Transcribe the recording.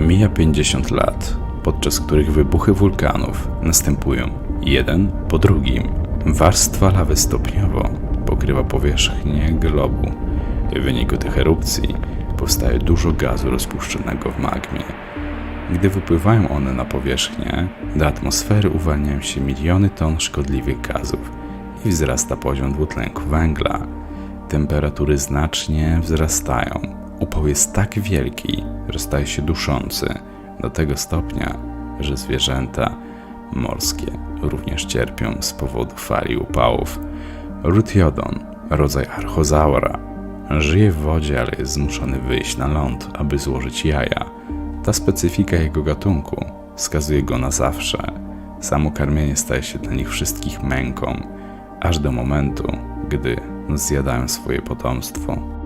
Mija 50 lat, podczas których wybuchy wulkanów następują jeden po drugim. Warstwa lawy stopniowo pokrywa powierzchnię globu. W wyniku tych erupcji powstaje dużo gazu rozpuszczonego w magmie. Gdy wypływają one na powierzchnię, do atmosfery uwalniają się miliony ton szkodliwych gazów i wzrasta poziom dwutlenku węgla. Temperatury znacznie wzrastają. Upał jest tak wielki, że staje się duszący do tego stopnia, że zwierzęta morskie również cierpią z powodu fali upałów. Rutyodon, rodzaj archozaura, żyje w wodzie, ale jest zmuszony wyjść na ląd, aby złożyć jaja. Ta specyfika jego gatunku skazuje go na zawsze. Samo karmienie staje się dla nich wszystkich męką, aż do momentu, gdy zjadają swoje potomstwo.